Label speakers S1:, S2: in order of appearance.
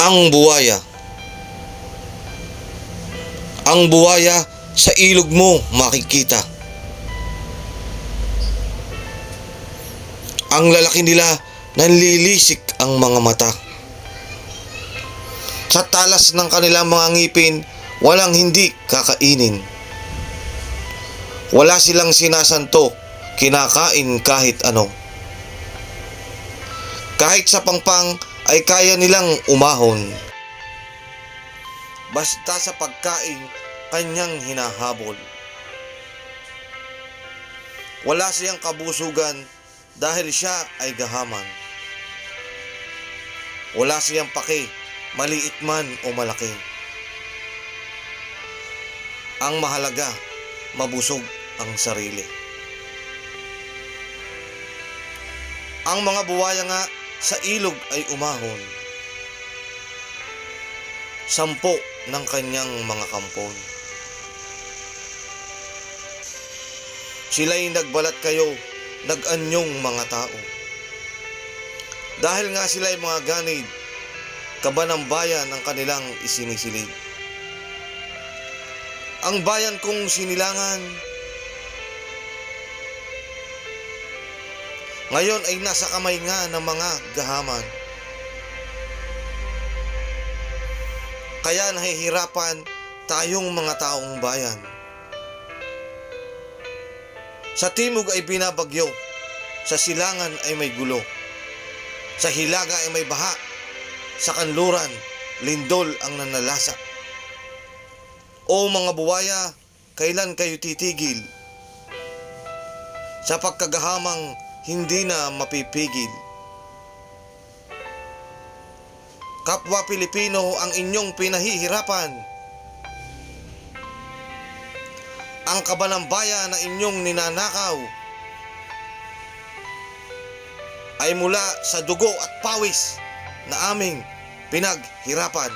S1: ang buwaya. Ang buwaya sa ilog mo makikita. Ang lalaki nila nanlilisik ang mga mata. Sa talas ng kanilang mga ngipin, walang hindi kakainin. Wala silang sinasanto, kinakain kahit ano. Kahit sa pangpang ay kaya nilang umahon. Basta sa pagkain, kanyang hinahabol. Wala siyang kabusugan dahil siya ay gahaman. Wala siyang pake, maliit man o malaki. Ang mahalaga, mabusog ang sarili. Ang mga buwaya nga sa ilog ay umahon. Sampo ng kanyang mga kampon. Sila'y nagbalat kayo, nag-anyong mga tao. Dahil nga sila'y mga ganid, kaba ng bayan ang kanilang isinisilid. Ang bayan kong sinilangan, ngayon ay nasa kamay nga ng mga gahaman. Kaya nahihirapan tayong mga taong bayan. Sa timog ay binabagyo, sa silangan ay may gulo, sa hilaga ay may baha, sa kanluran, lindol ang nanalasa. O mga buwaya, kailan kayo titigil? Sa pagkagahamang hindi na mapipigil. Kapwa Pilipino ang inyong pinahihirapan. Ang kabanang bayan na inyong ninanakaw ay mula sa dugo at pawis na aming pinaghirapan.